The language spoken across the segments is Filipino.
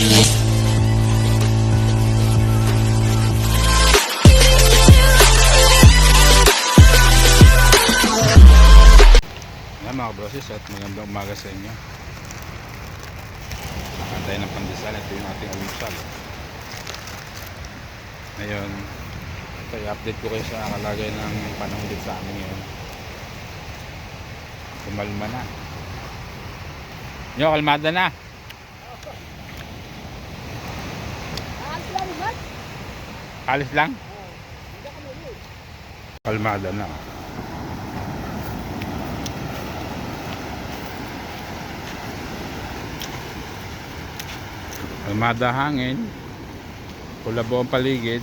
Mga broses at magandang umaga sa inyo. Nakantay ng pandesal. Ito yung ating almusal. Ngayon, ito i-update ko kayo sa kalagay ng panahon sa amin ngayon. Kumalma na. Yo, kalmada na. Alis lang? Kalmada na. Kalmada hangin. Kulabo ang paligid.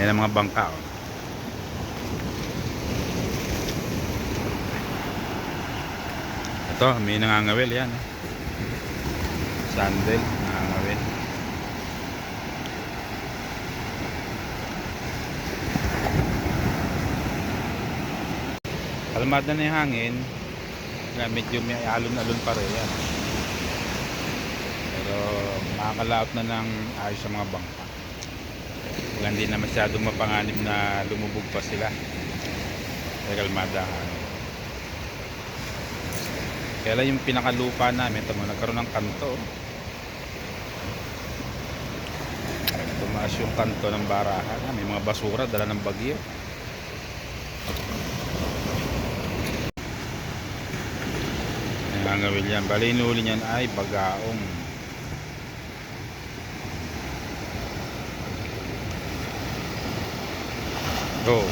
Ayan ang mga bangka. Oh. Ito, may nangangawil yan. eh. Sandal, nangangawil. Kalmada na yung hangin. Kaya medyo may alon-alon pa rin yan. Pero makakalaot na ng ayos sa mga bangka. Wala hindi na masyadong mapanganib na lumubog pa sila. Kaya kalmada ang hangin. Kaya lang yung pinakalupa namin, tamo nagkaroon ng kanto. Tumaas yung kanto ng barahan. May mga basura, dala ng bagyo. Nangangawil yan. Bali, inuuli niyan ay bagaong. Go.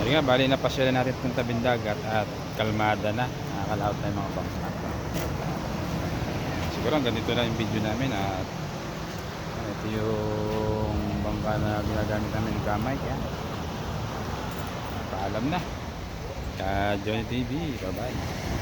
Ayun nga, bali napasyalan natin itong tabing dagat at kalmada na. Nakakalaot na yung mga bangka. Siguro hanggang dito na yung video namin at ito yung bangka na ginagamit namin ng gamay. Yan. Paalam na. Ka Johnny TV. Bye-bye.